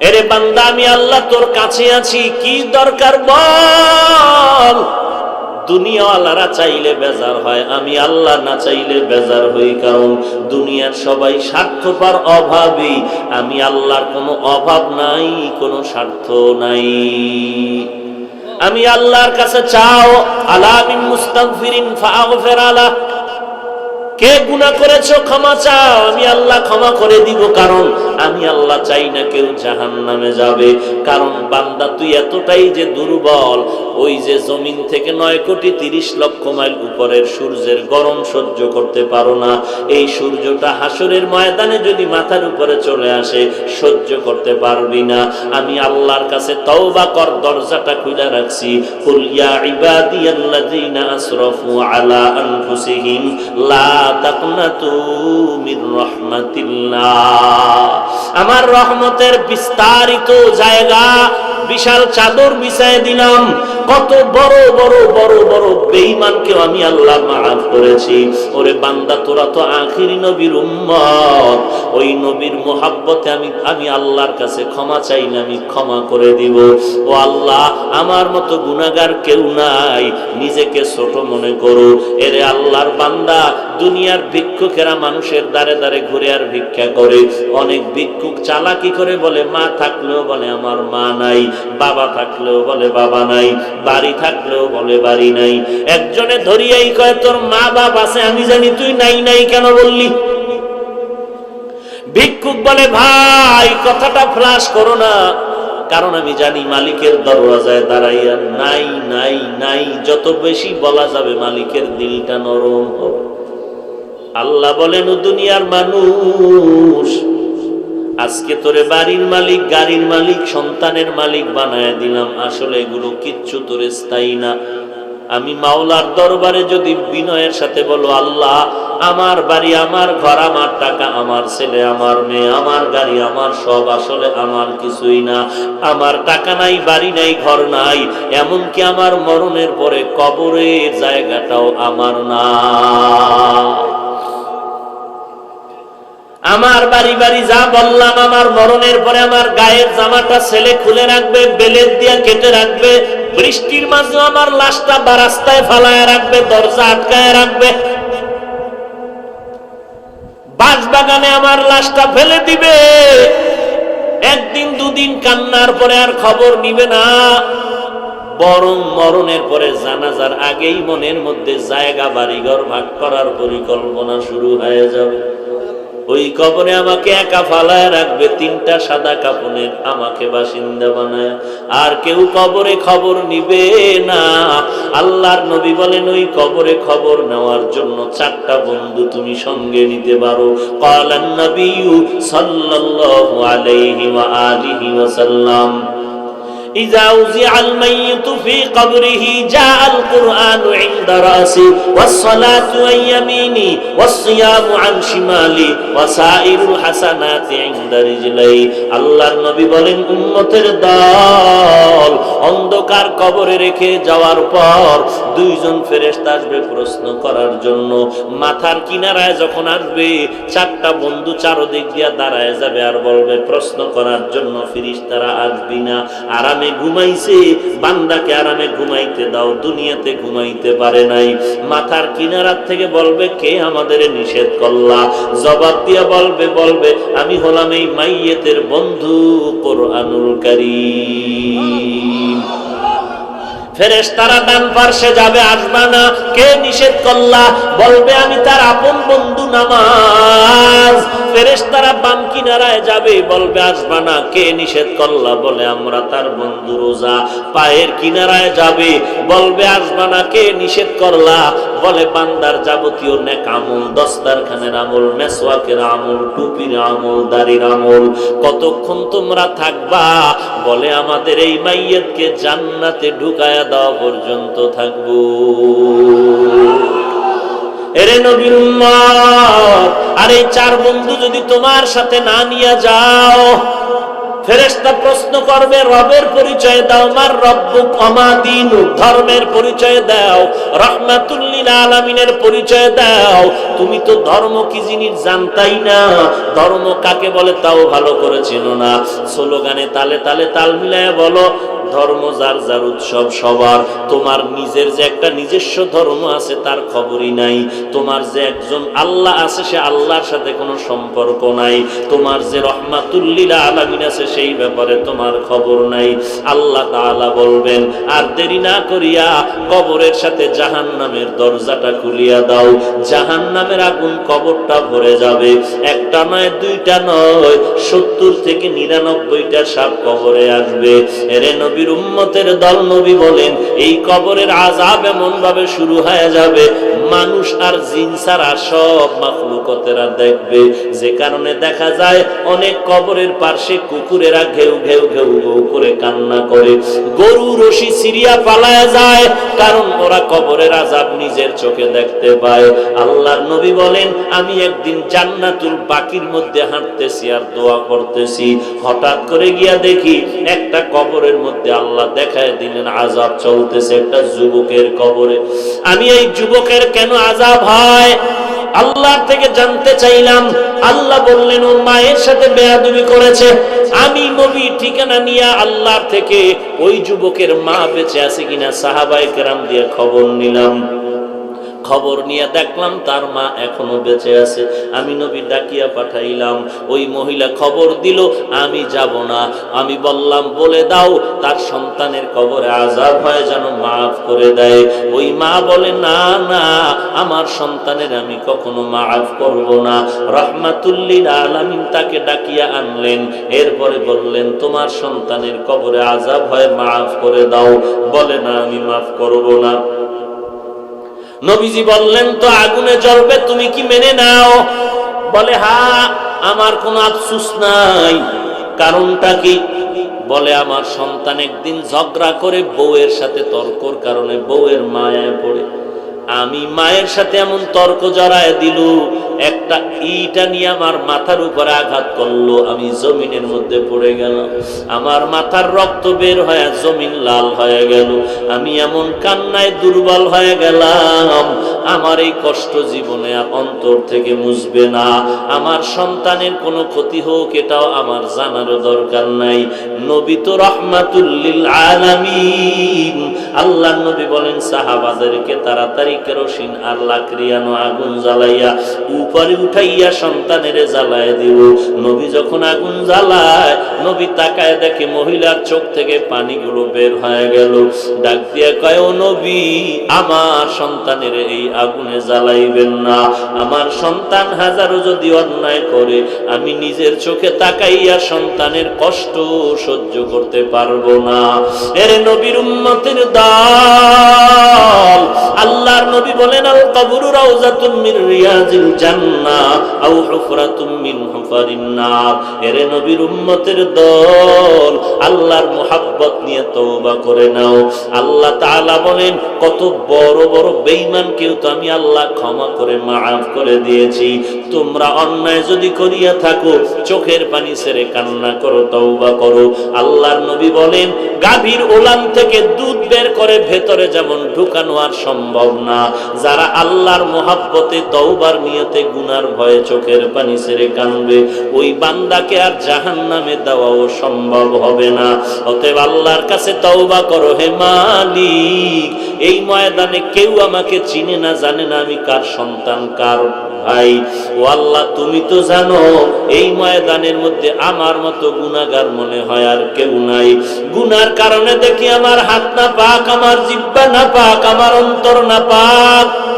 এরে বান্দা, আমি আল্লাহ তোর কাছে আছি, কি দরকার বল? দুনিয়াওয়ালারা চাইলে বেজার হয়, আমি আল্লাহ না চাইলে বেজার হই, কারণ দুনিয়ার সবাই স্বার্থপর, অভাবী। আমি আল্লাহর কোনো অভাব নাই, কোনো স্বার্থ নাই। আমি আল্লাহর কাছে চাও আলামিন মুস্তাগফিরিন ফাগফির আলা কে গুনাহ করেছ, ক্ষমা চাও। আমি আল্লাহ ক্ষমা করে দিব, কারণ আমি আল্লাহ চাই না কেউ জাহান নামে যাবে। কারণ বান্দা, তুই এতটাই যে দুর্বল, ওই যে জমিন থেকে নয় কোটি তিরিশ লক্ষ মাইল উপরের সূর্যের গরম সহ্য করতে পারো না। এই সূর্যটা হাসরের ময়দানে যদি মাথার উপরে চলে আসে, সহ্য করতে পারবি না। আমি আল্লাহর কাছে তওবা কর, দরজাটা খুলে রাখছি। কুল ইবাদিয়াল্লাযীনা আসরাফু আলা আনফুসিহিম, লা আমার রহমতের বিস্তারিত জায়গা, বিশাল চাদর বিছায় দিলাম। কত বড় বড় বড় বড় বেঈমানকেও আমি আল্লাহ মাফ করেছি। ওরে বান্দা, তোরা তো আখিরি নবীর উম্মত। ওই নবীর মোহাব্বতে আমি আমি আল্লাহর কাছে ক্ষমা চাই না, আমি ক্ষমা করে দিব। ও আল্লাহ, আমার মতো গুনাহগার কেউ নাই। নিজেকে ছোট মনে করো। এরে আল্লাহর বান্দা দুনিয়ার ভিক্ষুকেরা মানুষের দ্বারে দ্বারে ঘুরে আর ভিক্ষা করে। অনেক ভিক্ষুক চালাকি করে বলে, মা থাকলেও বলে আমার মা নাই, বাবা থাকলেও বলে বাবা নাই, বাড়ি থাকলেও বলে বাড়ি নাই। একজনে ধরিয়াই কয়, তোর মা বাপ আছে, আমি জানি তুই নাই নাই কেন বললি? ভিক্ষুক বলে, ভাই, কথাটা ফ্লাশ করো না, কারণ আমি জানি মালিকের দরওয়াজায় দাঁড়াইয়া নাই নাই নাই, যত বেশি বলা যাবে মালিকের দিলটা নরম হবে। আল্লাহ বলেন, ও দুনিয়ার মানুষ, আজকে তোরে বাড়ির মালিক, গাড়ির মালিক, সন্তানের মালিক বানায় দিলাম। আসলে এগুলো কিচ্ছু তোরে স্থায়ী না। আমি মাওলার দরবারে যদি বিনয়ের সাথে বলো, আল্লাহ, আমার বাড়ি, আমার ঘর, আমার টাকা, আমার ছেলে, আমার মেয়ে, আমার গাড়ি, আমার সব, আসলে আমার কিছুই না। আমার টাকা নাই, বাড়ি নাই, ঘর নাই, এমনকি আমার মরণের পরে কবরের জায়গাটাও আমার না। আমার বাড়ি বাড়ি যা বললাম, আমার মরণের পরে আমার গায়ের জামাটা ছেলে খুলে রাখবে বেলের দিয়া কেটে রাখবে, বৃষ্টির মাঝে আমার লাশটা বারাস্তায় ফালায় রাখবে, দরজা আটকায় রাখবে। বাগানে আমার লাশটা ফেলে দিবে। একদিন, দুদিন কান্নার পরে আর খবর নিবে না। বরং মরণের পরে জানাজার আগেই মনের মধ্যে জায়গা, বাড়িঘর ভাগ করার পরিকল্পনা শুরু হয়ে যাবে। ওই কবরে আমাকে একা ফালায় রাখবে, তিনটা সাদা কাপনের আমাকে বাসিন্দা বানায়। আর কেউ কবরে খবর নিবে না। আল্লাহর নবী বলেন, ওই কবরে খবর নেওয়ার জন্য চারটা বন্ধু তুমি সঙ্গে নিতে পারো। কালান নবী সাল্লাল্লাহু আলাইহি ওয়া আলিহি ওয়াসাল্লাম। إذا وزع الميت في قبره جاء القرآن عند رأسي والصلاة عن يميني والصيام عن شمالي وسائر الحسنات عند رجلي আল্লাহর নবী বলেন উম্মতের দল অন্ধকার কবরে রেখে যাওয়ার পর দুইজন ফেরেশতা আসবে প্রশ্ন করার জন্য মাথার কিনারায় যখন আসবে চারটা বন্ধু চারদিক দিয়া দাঁড়ায় যাবে আর বলবে প্রশ্ন করার জন্য ফিরিস্তারা আসবি না আরামে ঘুমাইছে, বান্দাকে আরামে ঘুমাইতে দাও, দুনিয়াতে ঘুমাইতে পারে নাই। মাথার কিনারার থেকে বলবে, কে আমাদের নিষেধ করলা? জবাব দিয়া বলবে বলবে, আমি হলাম এই মাইয়েতের বন্ধু, কোরআনুল কারীম। ফেরেস তারা ডান পার্শ্বে যাবে, আসবা না। কে নিষেধ করলা? বলবে, আমি তার আপন বন্ধু নামাজ। ফেরেস বাম কিনারায় যাবে, বলবে, আসবা না। কে নিষেধ করলা? বলে, আমরা তার বন্ধু রোজা। পায়ের কিনারায় যাবে, বলবে, আসবা না। কে নিষেধ করলা? বলে, বান্দার যাবতীয় নেক আমল, দস্তারখানের আমল, মেসওয়াকের আমল, টুপির আমল, দাড়ির আমল, কতক্ষণ তোমরা থাকবা? বলে, আমাদের এই মাইয়াতকে জান্নাতে ঢুকায়া দেওয়া পর্যন্ত থাকব। এরে নবীর আর এই চার বন্ধু যদি তোমার সাথে না নিয়ে যাও প্রশ্ন করবে, রবের পরিচয় দাও, মার রব্বু অমাদিন ধর্মের পরিচয় দাও আলামিনের পরিচয় দাও। তুমি তো ধর্ম কি জিনিস জানতাই না। ধর্ম কাকে বলে তাও ভালো করে চেনো না। স্লোগানে তালে তালে তাল মিলায় বলো, ধর্ম যার যার উৎসব সবার। তোমার নিজের যে একটা নিজস্ব ধর্ম আছে তার খবরই নাই। তোমার যে একজন আল্লাহ আছে সে আল্লাহর সাথে কোনো সম্পর্ক নাই। তোমার যে রহমাতুল্লিলা আলামিন আছে সেই ব্যাপারে তোমার খবর নাই। আল্লাহ তাআলা বলবেন, আর দেরি না করিয়া কবরের সাথে জাহান নামের দরজাটা খুলিয়া দাও। জাহান নামের আগুন কবরটা ভরে যাবে। একটা নয়, দুইটা নয়, সত্তর থেকে নিরানব্বইটা সাপ কবরে আসবে। এরে নবীর উম্মতের দল নবী বলেন, এই কবরের আজাব এমন ভাবে শুরু হয়ে যাবে, মানুষ আর জিন ছাড়া সব মাখলুকতেরা দেখবে। যে কারণে দেখা যায়, অনেক কবরের পার্শ্বে কুকুরেরা ঘেউ ঘেউ ঘেউ ঘেউ করে কান্না করে। গরু, রশি সিরিয়া পালায় যায়, কারণ ওরা কবরের আজাব নিজের চোখে দেখতে পায়। আল্লাহর নবী বলেন, আমি একদিন জান্নাতুল বাকির মধ্যে হাঁটতেছি আর দোয়া করতেছি। হঠাৎ করে গিয়া দেখি একটা কবরের মধ্যে আল্লাহ দেখায় দিলেন আজাব চলতেছে একটা যুবকের কবরে। আমি এই যুবকের কেন আজাব হয়? আল্লাহর থেকে জানতে চাইলাম, আল্লাহ বললেন ও মায়ের সাথে বেয়াদুবি করেছে। আমি নবী ঠিকানা নিয়ে আল্লাহর থেকে ওই যুবকের মা বেঁচে আছে কিনা সাহাবাই কেরাম দিয়ে খবর নিলাম। খবর নিয়ে দেখলাম, তার মা এখনও বেঁচে আছে। আমি নবী ডাকিয়া পাঠাইলাম, ওই মহিলা খবর দিল, আমি যাব না। আমি বললাম, বলে দাও, তার সন্তানের কবরে আজাব হয় যেন মাফ করে দেয়। ওই মা বলে, না না, আমার সন্তানের আমি কখনো মাফ করব না। রহমাতুল্লিল আলামিন তাকে ডাকিয়া আনলেন। এরপরে বললেন, তোমার সন্তানের কবরে আজাব হয়, মাফ করে দাও। বলে, না, আমি মাফ করব না। নবীজি বললেন, তো আগুনে জ্বলবে, তুমি কি মেনে নাও? বলে, হা, আমার কোনো আফসুস নাই। কারণটা কি? বলে, আমার সন্তান একদিন ঝগড়া করে বউয়ের সাথে তর্কর কারণে বউয়ের মায়ায় পড়ে। আমি মায়ের সাথে এমন তর্ক জড়ায় দিল একটা ইটা নিয়ে আমার মাথার উপরে আঘাত করল, আমি জমিনের মধ্যে পড়ে গেলাম। আমার মাথার রক্ত বের হয়ে জমিন লাল হয়ে গেল। আমি এমন কান্নায় দুর্বল হয়ে গেলাম। আমার এই কষ্ট জীবনে অন্তর থেকে মুছবে না। আমার সন্তানের কোনো ক্ষতি হোক, এটাও আমার জানারও দরকার নাই। নবী তো রহমাতুল্লিল আলামিন। আল্লাহ নবী বলেন, সাহাবাদেরকে তাড়াতাড়ি কেরোসিন আর লাকড়িয়ানো আগুন জ্বালাইয়া উপরে উঠাইয়া সন্তানের জ্বালায় দিব নবী যখন আগুন জ্বালায়, নবী তাকায় দেখে মহিলার চোখ থেকে পানিগুলো বের হয়ে গেল। ডাক দিয়া কয় নবী, আমার সন্তানের এই আগুনে জ্বালাইবেন না। আমার সন্তান হাজারো যদি অন্যায় করে, আমি নিজের চোখে তাকাইয়া সন্তানের কষ্ট সহ্য করতে পারব না। এর নবীর উম্মতের দল আল্লাহর নবী বলেন, আল কবরু রাউজাতুম মির রিয়াজিল জান্নাহ আও হুফরাতুম মিন হুফারিন নার। এর নবীর উম্মতের দল আল্লাহর মোহাব্বত নিয়ে তওবা করে নাও। আল্লাহ তাআলা বলেন, কত বড় বড় বেঈমান কেউ তো আমি আল্লাহ ক্ষমা করে মাফ করে দিয়েছি। তোমরা অন্যায় যদি করিয়া থাকো, চোখের পানি ছেড়ে কান্না করো, তওবা করো। আল্লাহর নবী বলেন, গাভীর ওলান থেকে দুধ বের করে ভেতরে যেমন ঢুকানো আর সম্ভব না। যারা আল্লাহর মোহাব্বতে তওবার নিয়তে গুনার ভয়ে চোখের পানি ছেড়ে কানবে ওই বান্দাকে আর জাহান নামে দেওয়াও সম্ভব হবে না। অতএব আল্লাহর কাছে তওবা করো, হে মালিক, এই ময়দানে কেউ আমাকে চিনে না, জানে না আমি কার সন্তান, কার ভাই। ও আল্লাহ, তুমি তো জানো, এই ময়দানের মধ্যে আমার মতো গুনাগার মনে হয় আর কেউ নাই। গুনার কারণে দেখি আমার হাত না পাক, আমার জিব্বা না পাক, আমার অন্তর না পাক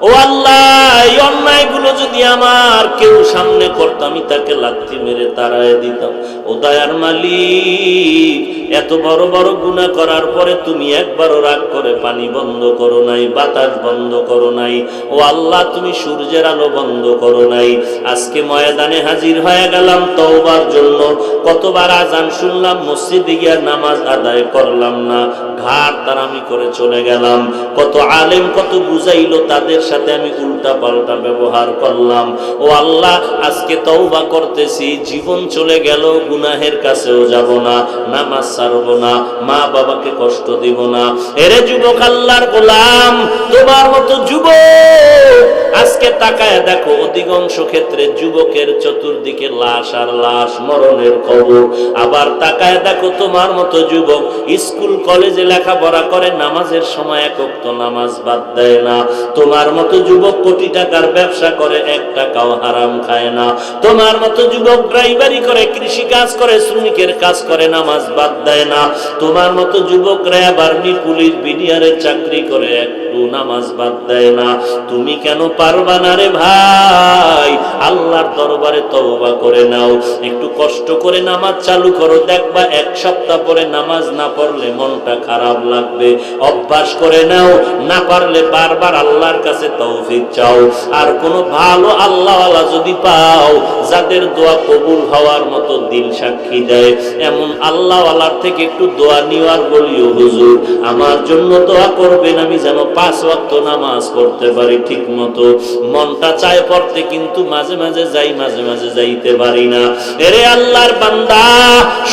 ও আল্লাহ, এই অন্যায়গুলো যদি আমার কেউ সামনে করতো, আমি তাকে লাথি মেরে তাড়ায় দিতাম। ও দয়ার মালিক, এত বড় বড় গুনাহ করার পরে তুমি একবারও রাগ করে পানি বন্ধ করো নাই, বাতাস বন্ধ করো নাই। ও আল্লাহ, তুমি সূর্যের আলো বন্ধ করো নাই। আজকে ময়দানে হাজির হয়ে গেলাম তওবার জন্য। কতবার আজান শুনলাম, মসজিদে গিয়ে নামাজ আদায় করলাম না। ঘাট তারামি করে চলে গেলাম। কত আলেম কত বুঝাইলো তাদের সাথে আমি উল্টা পাল্টা ব্যবহার করলাম। ও আল্লাহ, আজকে তওবা করতেছি, জীবন চলে গেল, গুনাহের কাছেও যাব না, নামাজ ছাড়বো না, মা বাবাকে কষ্ট দিব না। এরে যুবক আল্লাহর গোলাম, তোমার মতো যুবক, আজকে তাকায় দেখো, অধিকাংশ ক্ষেত্রে যুবকের চতুর্দিকে লাশ আর লাশ, মরণের খবর। আবার তাকায় দেখো, তোমার মতো যুবক স্কুল, কলেজে লেখাপড়া করে, নামাজের সময় একক নামাজ বাদ দেয় না। তোমার মতো যুবক কোটি টাকার ব্যবসা করে, এক টাকাও হারাম খায় না। তোমার মতো যুবক ড্রাইভারি করে কৃষি কাজ করে, শ্রমিকের কাজ করে, নামাজ বাদ দেয় না। তোমার মতো যুবক র্যাব আর্মি পুলিশ বিডিআরের চাকরি করে, একটু নামাজ বাদ দেয় না। তুমি কেন পারবা না রে ভাই? আল্লাহর দরবারে তওবা করে নাও। একটু কষ্ট করে নামাজ চালু করো, দেখবা এক সপ্তাহ পরে নামাজ না পড়লে মনটা খারাপ লাগবে। অভ্যাস করে নাও, না পারলে বারবার আল্লাহর কাছে তৌফিক চাও। আর কোনো ভালো আল্লাহওয়ালা যদি পাও, যাদের দোয়া কবুল হওয়ার মতো দিল সাক্ষী দেয়। এমন আল্লাহওয়ালার থেকে একটু দোয়া নিওয়ার বলিও হুজুর, আমার জন্য দোয়া করবেন আমি যেন পাঁচ ওয়াক্ত নামাজ পড়তে পারি ঠিক মতো। মনটা চায় পড়তে, কিন্তু মাঝে মাঝে যাই, মাঝে মাঝে যাইতে পারি না। এরে আল্লাহর বান্দা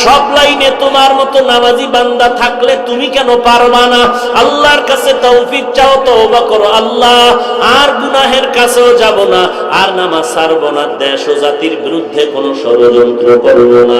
সব লাইনে তোমার মতো নামাজি বান্দা থাকলে তুমি কেন পারবা না? আল্লাহর কাছে তৌফিক চাও, তওবা করো। আল্লাহ, আর গুনাহের কাছেও যাব না, আর নামাজ ছাড়বো না। দেশ ও জাতির বিরুদ্ধে কোনো ষড়যন্ত্র করব না।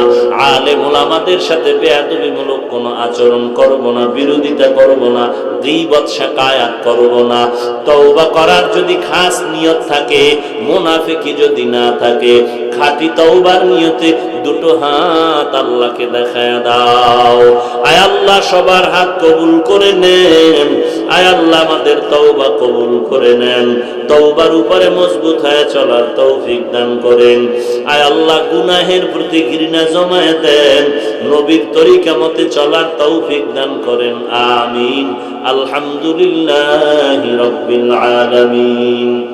আলেম ওলামাদের সাথে বেয়াদবিমূলক কোনো আচরণ করব না, বিরোধিতা করব না, গীবত, শাকায়াত করব না। তওবা করার যদি খাস নিয়ত থাকে, মুনাফিকি যদি না থাকে খাঁটি তওবার নিয়তে দুটো হাত আল্লাহকে দেখায় দাও। আয় আল্লাহ, সবার হাত কবুল করে নেন। আয় আল্লাহ, আমাদের তওবা কবুল করে নেন। তওবার উপরে মজবুত হয়ে চলার তৌফিক দান করেন। আয় আল্লাহ, গুনাহের প্রতি ঘৃণা জমায়ে দেন। নবীর তরিকা মতে চলার তৌফিক দান করেন। আমিন। আলহামদুলিল্লাহ রব্বিল আলামিন।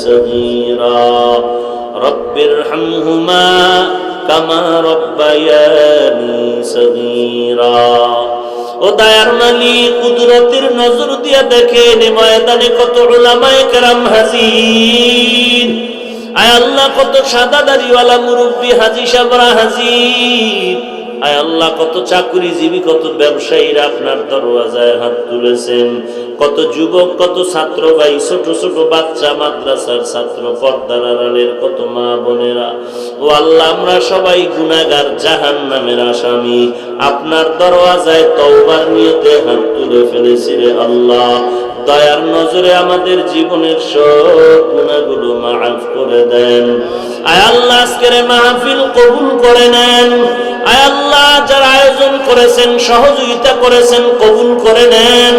صغيرا رب ارحمهما كما ربياني صغيرا ও দায়ার মালি কুদরতের নজর দিয়া দেখেন এ ময়দানে কত উলামায়ে কেরাম হাজির আয় আল্লাহ কত সাদা দাড়িওয়ালা মুরব্বী হাজি সাবরা হাজির আয় আল্লাহ, কত চাকুরিজীবী কত ব্যবসায়ীরা আপনার দরওয়াজায় হাত তুলেছেন। কত যুবক, কত ছাত্র ভাই, ছোট ছোট বাচ্চা, মাদ্রাসার ছাত্র, পর্দার আড়ালের কত মা বোনেরা। ও আল্লাহ, আমরা সবাই গুনাগার জাহান নামের আসামি। আপনার দরওয়াজায় তওবার নিয়তে হাত তুলে ফেলেছি রে আল্লাহ। দয়ার নজরে আমাদের জীবনের সব গুণাগুলো মাফ করে দেন। আয় আল্লাহ, আজকের মাহফিল কবুল করে নেন। আল্লাহ, যারা আয়োজন করেছেন, সহযোগিতা করেছেন, কবুল করে নেন।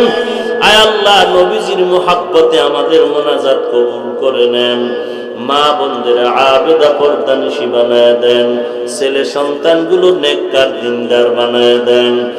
আয় আল্লাহ, নবীজির মোহাব্বতে আমাদের মোনাজাত কবুল করে নেন। মা বোনদের আবেদা পর্দানিশি বানায় দেন। ছেলে সন্তানগুলো নেককার, দিনদার বানায় দেন।